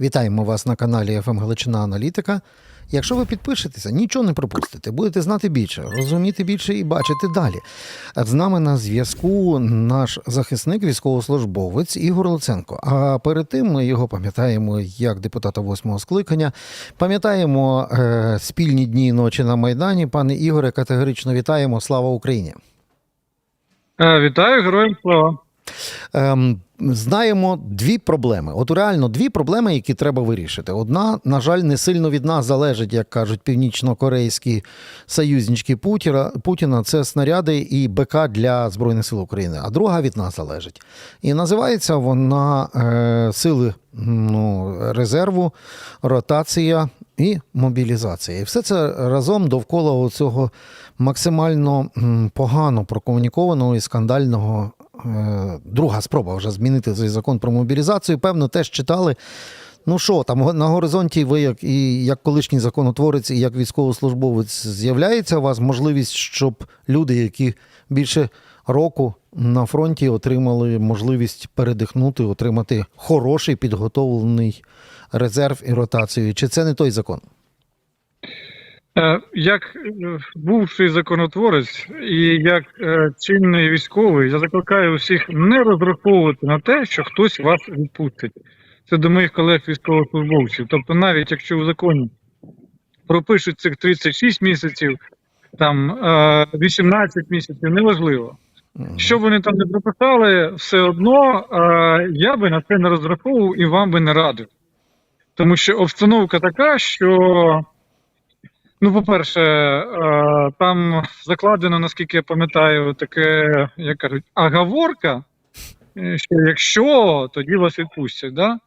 Вітаємо вас на каналі «ФМ Галичина Аналітика. Якщо ви підпишетеся, нічого не пропустите. Будете знати більше, розуміти більше і бачити далі. З нами на зв'язку наш захисник, військовослужбовець Ігор Луценко. А перед тим ми його пам'ятаємо як депутата восьмого скликання. Пам'ятаємо е, спільні дні і ночі на Майдані. Пане Ігоре, категорично вітаємо. Слава Україні! Е, Вітаю, героям слава. Ем, знаємо дві проблеми. От реально дві проблеми, які треба вирішити. Одна, на жаль, не сильно від нас залежить, як кажуть північно-корейські союзнички Путіна. Путіна це снаряди і БК для Збройних сил України. А друга від нас залежить. І називається вона е, сили ну, резерву, ротація і мобілізація. І все це разом довкола цього максимально погано прокомунікованого і скандального. Друга спроба вже змінити цей закон про мобілізацію. Певно, теж читали. Ну що, там на горизонті ви, як і як колишній законотворець, і як військовослужбовець, з'являється у вас можливість, щоб люди, які більше року на фронті отримали можливість передихнути, отримати хороший підготовлений резерв і ротацію. Чи це не той закон? Е, Як е, бувший законотворець і як е, чинний військовий, я закликаю усіх не розраховувати на те, що хтось вас відпустить. Це до моїх колег військовослужбовців. Тобто, навіть якщо в законі пропишуть цих 36 місяців, там е, 18 місяців, неважливо. Що вони там не прописали, все одно я би на це не розраховував і вам би не радив. Тому що обстановка така, що, ну, по-перше, е, там закладено, наскільки я пам'ятаю, таке, як кажуть, агаворка, е, що якщо, тоді вас відпустять. Да?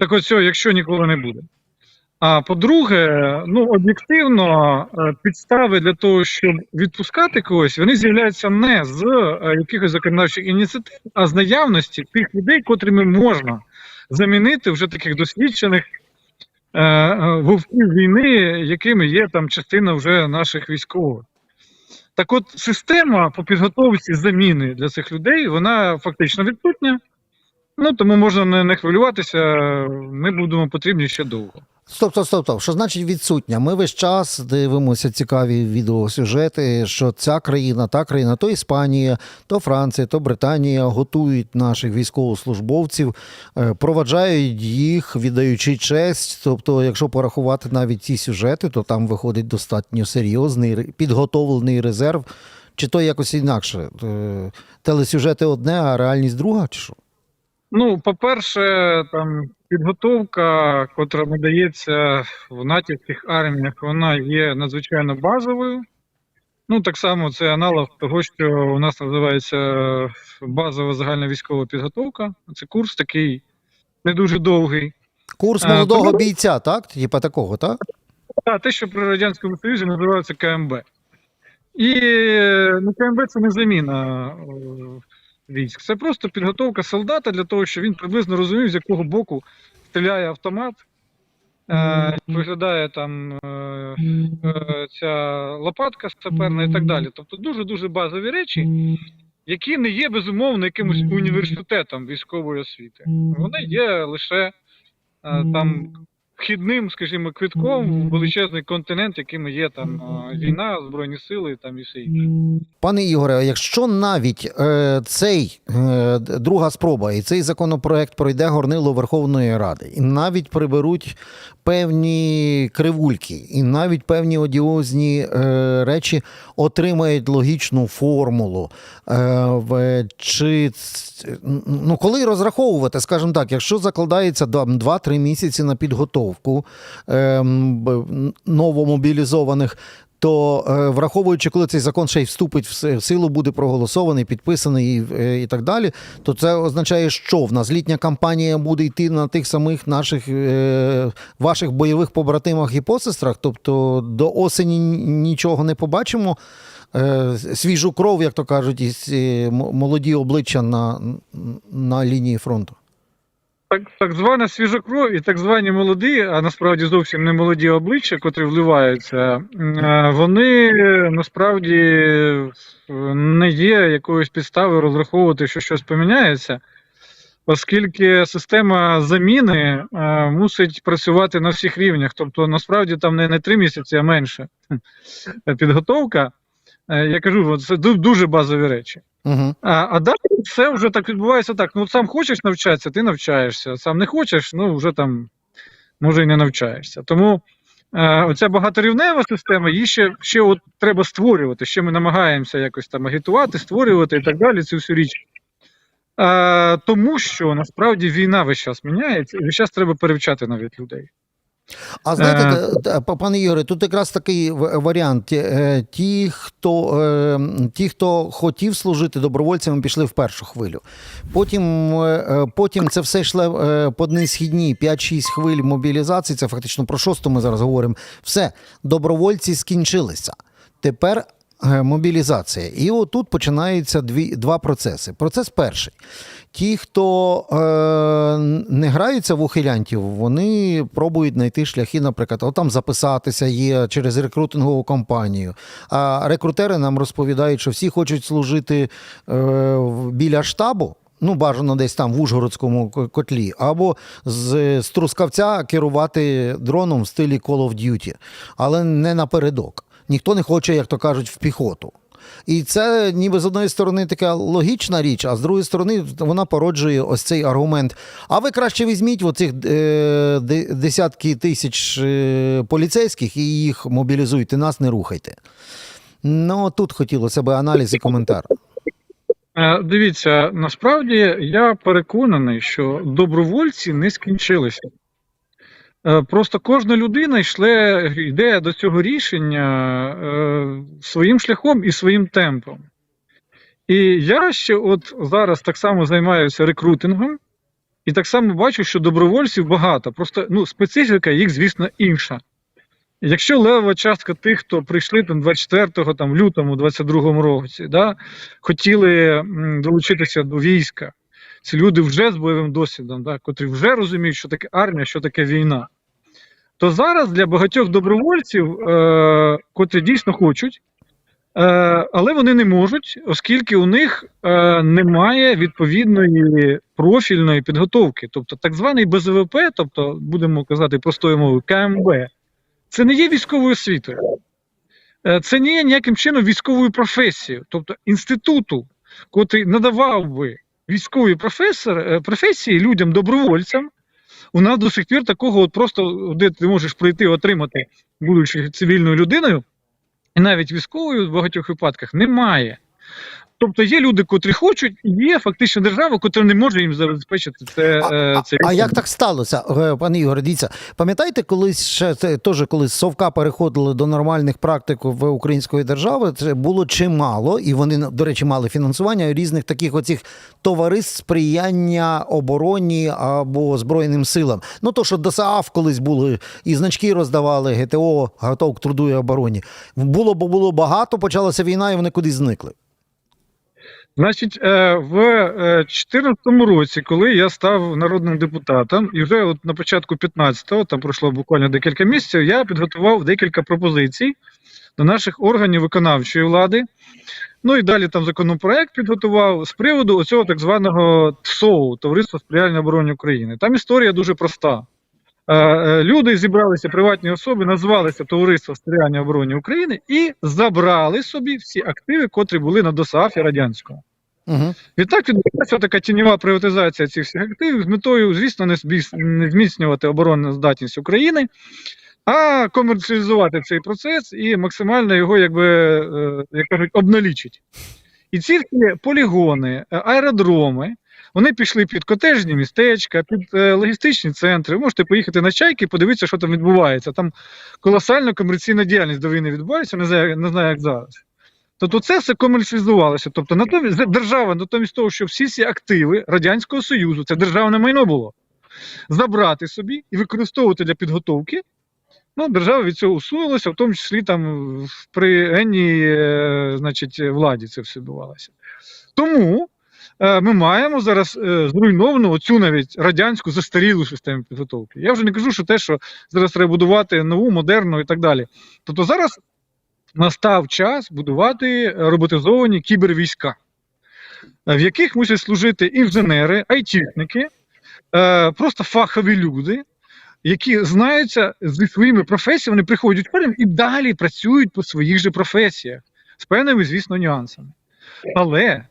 Так ось якщо ніколи не буде. А по-друге, ну об'єктивно, е, підстави для того, щоб відпускати когось, вони з'являються не з якихось законодавчих ініціатив, а з наявності тих людей, котрими можна замінити вже таких досвідчених вовків війни, якими є там частина вже наших військових. Так от система по підготовці заміни для цих людей, вона фактично відсутня. Ну тому можна не хвилюватися, ми будемо потрібні ще довго. Стоп, стоп, стоп, стоп. Що значить відсутня? Ми весь час дивимося цікаві відеосюжети, що ця країна, та країна, то Іспанія, то Франція, то Британія готують наших військовослужбовців, е, проваджають їх, віддаючи честь. Тобто, якщо порахувати навіть ці сюжети, то там виходить достатньо серйозний підготовлений резерв. Чи то якось інакше? Е, Телесюжети одне, а реальність друга, чи що? Ну, по-перше, там підготовка, котра надається в натівських арміях, вона є надзвичайно базовою. Ну, так само це аналог того, що у нас називається базова загальна військова підготовка. Це курс такий не дуже довгий. Курс А, молодого тому- бійця, так? Типа такого, так? Та, те, що при Радянському Союзі називається КМБ. І ну, КМБ це не заміна військ. Це просто підготовка солдата для того, щоб він приблизно розумів, з якого боку стріляє автомат, е, виглядає там е, е, ця лопатка саперна і так далі. Тобто дуже-дуже базові речі, які не є безумовно якимось університетом військової освіти. Вони є лише е, там вхідним, скажімо, квитком в величезний континент, яким є там е, війна, збройні сили там і все інше. Пане Ігоре, якщо навіть е, цей е, друга спроба і цей законопроект пройде горнило Верховної Ради, і навіть приберуть певні кривульки, і навіть певні одіозні е, речі отримають логічну формулу. Е, в, чи ну, коли розраховувати, скажімо так, якщо закладається там 2-3 місяці на підготовку е, новомобілізованих, то е, враховуючи, коли цей закон ще й вступить в силу, буде проголосований, підписаний і, е, і так далі, то це означає, що в нас літня кампанія буде йти на тих самих наших е, ваших бойових побратимах і посестрах. Тобто до осені нічого не побачимо. Свіжу кров, як то кажуть, і молоді обличчя на, на лінії фронту. Так, так звана свіжа кров і так звані молоді, а насправді зовсім не молоді обличчя, котрі вливаються, е, вони насправді е, не є якоюсь підставою розраховувати, що щось поміняється. оскільки система заміни е, мусить працювати на всіх рівнях. Тобто, насправді там не три місяці, а менше підготовка. Е, я кажу, це дуже базові речі. Угу. А, а далі все вже так відбувається так. Ну, сам хочеш навчатися, ти навчаєшся. Сам не хочеш, ну вже там може і не навчаєшся. Тому е, оця багаторівнева система, її ще, ще от треба створювати. Ще ми намагаємося якось там агітувати, створювати і так далі, цю всю річ. Е, тому що насправді війна весь час міняється, і весь час треба перевчати навіть людей. А знаєте, Е. пане Ігоре, тут якраз такий варіант. Ті- е, хто, е, ті, хто хотів служити добровольцями, пішли в першу хвилю. Потім, е, потім це все йшло по одній східній 5-6 хвиль мобілізації. Це фактично про шосту ми зараз говоримо. Все, добровольці скінчилися. Тепер мобілізація. І отут починаються дві, два процеси. Процес перший. Ті, хто е, не граються в ухилянтів, вони пробують знайти шляхи, наприклад, от там записатися є через рекрутингову компанію. А рекрутери нам розповідають, що всі хочуть служити е, біля штабу. Ну, бажано десь там в Ужгородському котлі, або з, з Трускавця керувати дроном в стилі Call of Duty, але не напередок. Ніхто не хоче, як то кажуть, в піхоту. І це ніби з одної сторони така логічна річ, а з другої сторони вона породжує ось цей аргумент. А ви краще візьміть оцих е, десятки тисяч е, поліцейських і їх мобілізуйте, нас не рухайте. Ну, тут хотілося б аналіз і коментар. Е, Дивіться, насправді я переконаний, що добровольці не скінчилися. Е, Просто кожна людина йшле, йде до цього рішення е, своїм шляхом і своїм темпом. І я ще от зараз так само займаюся рекрутингом, і так само бачу, що добровольців багато. Просто ну, специфіка їх, звісно, інша. Якщо левова частка тих, хто прийшли там 24 там, лютому 22 році, да, хотіли долучитися до війська, ці люди вже з бойовим досвідом, да, котрі вже розуміють, що таке армія, що таке війна. То зараз для багатьох добровольців, е, котрі дійсно хочуть, е, але вони не можуть, оскільки у них е, немає відповідної профільної підготовки. Тобто так званий БЗВП, тобто, будемо казати простою мовою, КМБ, це не є військовою освітою. Е, Це не є ніяким чином військовою професією, тобто інституту, котрий надавав би військові професор, е, професії людям, добровольцям. У нас до сих пір такого, от просто де ти можеш прийти отримати, будучи цивільною людиною, і навіть військовою в багатьох випадках немає. Тобто є люди, котрі хочуть, і є фактично держава, котра не може їм забезпечити це. А, е, а, це а як так сталося, е, пане Ігоре, дивіться, пам'ятаєте, колись ще це теж коли з Совка переходили до нормальних практик в української держави, це було чимало, і вони, до речі, мали фінансування різних таких оцих товариств сприяння обороні або Збройним силам. Ну то, що ДОСААФ колись були, і значки роздавали, ГТО, готов к труду і обороні. Було, бо було багато, почалася війна, і вони кудись зникли. Значить, е, в 2014 році, коли я став народним депутатом, і вже от на початку 15-го, там пройшло буквально декілька місяців, я підготував декілька пропозицій до наших органів виконавчої влади. Ну і далі там законопроект підготував з приводу оцього так званого ТСОУ Товариства сприяння обороні України. Там історія дуже проста. Е, е, Люди зібралися, приватні особи, назвалися Товариство сприяння обороні України і забрали собі всі активи, котрі були на ДОСААФі радянського. Угу. Відтак відбулася така тіньова приватизація цих всіх активів з метою, звісно, не зміцнювати оборонну здатність України, а комерціалізувати цей процес і максимально його, якби, е, як кажуть, обналічити. І ці всі полігони, аеродроми, вони пішли під котежні містечка, під е, логістичні центри. Ви можете поїхати на чайки, подивитися, що там відбувається. Там колосальна комерційна діяльність до війни відбувається, не знаю, не знаю як зараз. Тобто це все комерціалізувалося. Тобто, натомість держава, натомість того, що всі ці активи Радянського Союзу, це державне майно було, забрати собі і використовувати для підготовки. Ну, держава від цього усунулася, в тому числі там при енній е, значить, владі це все відбувалося. Тому ми маємо зараз е, зруйновану оцю навіть радянську застарілу систему підготовки. Я вже не кажу, що те, що зараз треба будувати нову, модерну і так далі. Тобто зараз настав час будувати роботизовані кібервійська. е, в яких мусять служити інженери, айтішники, е, просто фахові люди, які знаються зі своїми професіями, вони приходять потім і далі працюють по своїх же професіях з певними, звісно, нюансами. Але е,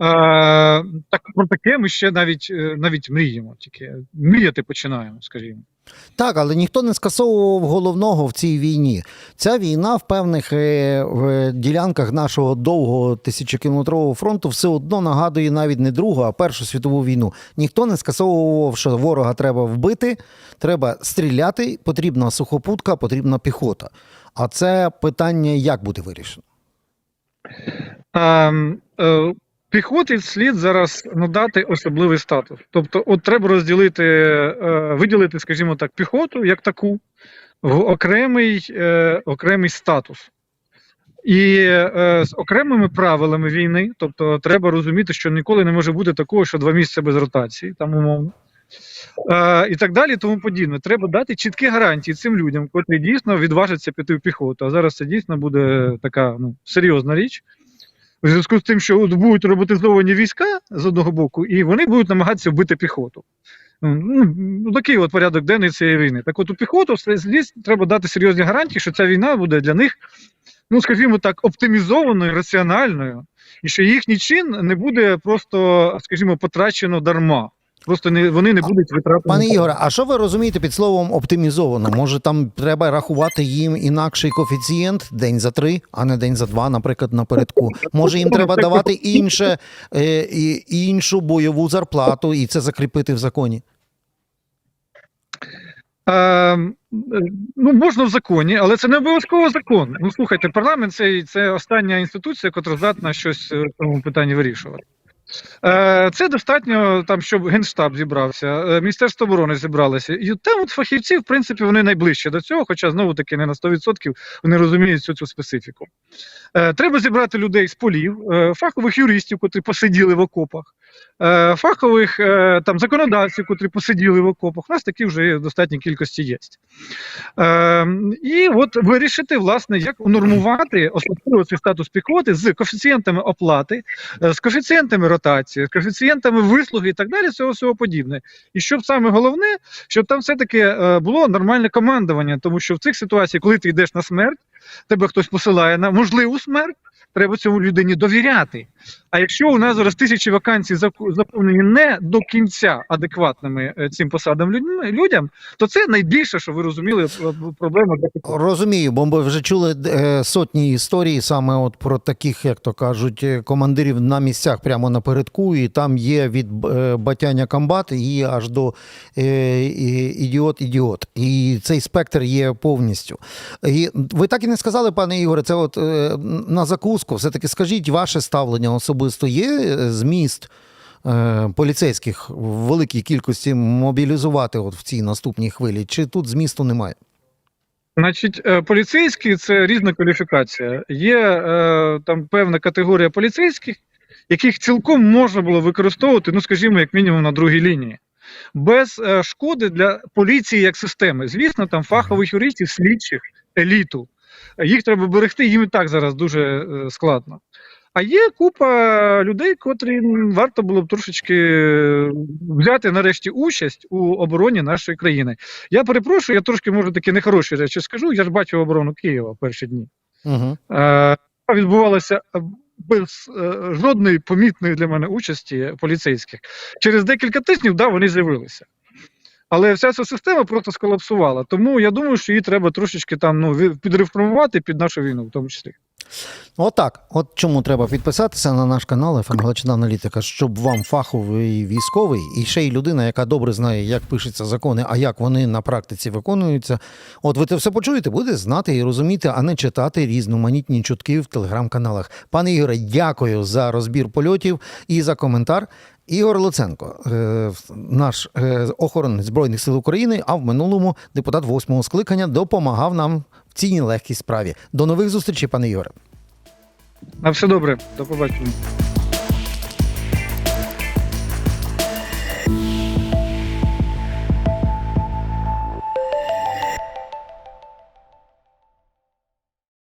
так, про таке ми ще навіть, е, навіть мріємо, тільки мріяти починаємо, скажімо. Так, але ніхто не скасовував головного в цій війні. Ця війна в певних е, в ділянках нашого довгого тисячокілометрового фронту все одно нагадує навіть не Другу, а Першу світову війну. Ніхто не скасовував, що ворога треба вбити, треба стріляти, потрібна сухопутка, потрібна піхота. А це питання як буде вирішено? А, е, піхоті слід зараз надати особливий статус. Тобто, от треба розділити, е, виділити, скажімо так, піхоту як таку в окремий, е, окремий статус. І е, з окремими правилами війни, тобто треба розуміти, що ніколи не може бути такого, що два місяці без ротації, там умовно. Е, і так далі, тому подібне. Треба дати чіткі гарантії цим людям, котрі дійсно відважаться піти в піхоту. А зараз це дійсно буде така ну, серйозна річ. У зв'язку з тим, що будуть роботизовані війська з одного боку, і вони будуть намагатися вбити піхоту. Ну, ну, такий от порядок денний цієї війни. Так от у піхоту слід треба дати серйозні гарантії, що ця війна буде для них, ну скажімо так, оптимізованою, раціональною, і що їхній чин не буде просто, скажімо, потрачено дарма. Просто не вони не будуть витратити. Пане Ігоре, а що ви розумієте під словом оптимізовано? Може, там треба рахувати їм інакший коефіцієнт день за три, а не день за два, наприклад, напередку. Може, їм треба давати інше, е, і, іншу бойову зарплату і це закріпити в законі. Е, ну, можна в законі, але це не обов'язково закон. Ну, слухайте, парламент це, це остання інституція, яка здатна щось е, в цьому питанні вирішувати. Е, Це достатньо там, щоб Генштаб зібрався, е, Міністерство оборони зібралося. І там от фахівці, в принципі, вони найближче до цього, хоча знову таки не на 100% вони розуміють цю, цю специфіку. Е, Треба зібрати людей з полів, фахових юристів, котрі посиділи в окопах, фахових е, там законодавців, котрі посиділи в окопах. У нас такі вже в достатній кількості є. Е, І от вирішити, власне, як унормувати особливо цей статус піхоти з коефіцієнтами оплати, е, з коефіцієнтами ротації, з коефіцієнтами вислуги і так далі, цього всього подібне. І щоб саме головне, щоб там все-таки е, було нормальне командування, тому що в цих ситуаціях, коли ти йдеш на смерть, тебе хтось посилає на можливу смерть. Треба цьому людині довіряти. А якщо у нас зараз тисячі вакансій заповнені не до кінця адекватними е, цим посадам людям, то це найбільше, що ви розуміли, е, проблема. Розумію, бо ми вже чули е, сотні історій саме от про таких, як то кажуть, командирів на місцях прямо напередку, і там є від батяння комбат і аж до ідіот-ідіот. І цей спектр є повністю. І ви так і не сказали, пане Ігоре, це от на закуску. Все-таки скажіть, ваше ставлення особисто є е, зміст е, поліцейських в великій кількості мобілізувати от в цій наступній хвилі? Чи тут змісту немає? Значить, е, поліцейські це різна кваліфікація. Є е, там певна категорія поліцейських, яких цілком можна було використовувати, ну скажімо, як мінімум на другій лінії, без шкоди для поліції як системи. Звісно, там фахових юристів, слідчих, еліту. Їх треба берегти, їм і так зараз дуже складно. А є купа людей, котрі варто було б трошечки взяти нарешті участь у обороні нашої країни. Я перепрошую, я трошки можу такі нехороші речі скажу. Я ж бачив оборону Києва в перші дні. Угу. Е, відбувалася е, без е, жодної помітної для мене участі поліцейських. Через декілька тижнів да, вони з'явилися. Але вся ця система просто сколапсувала. Тому я думаю, що її треба трошечки там ну, підреформувати під нашу війну, в тому числі. Отак. От чому треба підписатися на наш канал «ФМ Галичина Аналітика, щоб вам фаховий військовий і ще й людина, яка добре знає, як пишуться закони, а як вони на практиці виконуються. От ви це все почуєте, буде знати і розуміти, а не читати різноманітні чутки в телеграм-каналах. Пане Ігоре, дякую за розбір польотів і за коментар. Ігор Луценко, е, наш е, охоронець Збройних сил України, а в минулому депутат восьмого скликання допомагав нам в цій нелегкій справі. До нових зустрічей, пане Ігоре. На все добре, до побачення.